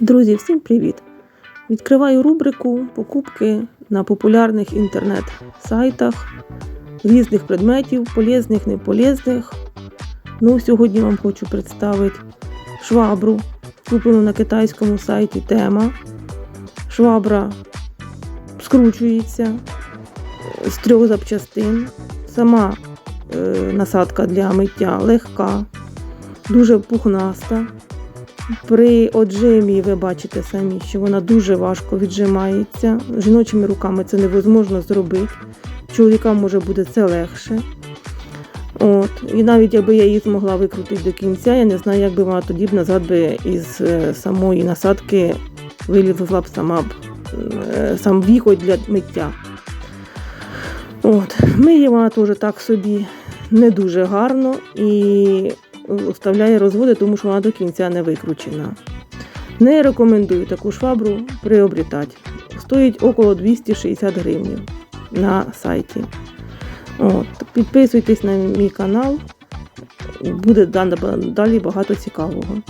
Друзі, всім привіт! Відкриваю рубрику покупки на популярних інтернет-сайтах різних предметів, полезних, неполезних. Ну, сьогодні вам хочу представити швабру, куплену на китайському сайті Тема. Швабра скручується з трьох запчастин. Сама е, насадка для миття легка, дуже пухнаста. При отжимі ви бачите самі, що вона дуже важко віджимається. Жіночими руками це невозможно зробити. Чоловікам може буде це легше. От. І навіть якби я її змогла викрутити до кінця, я не знаю, як би вона тоді б назад би із е, самої насадки вилізла б сама б е, сам віхоть для миття. От. Миє вона теж так собі не дуже гарно і оставляє розводи, тому що вона до кінця не викручена. Не рекомендую таку швабру приобрітати. Стоїть около 260 гривень на сайті. От. Підписуйтесь на мій канал, буде далі багато цікавого.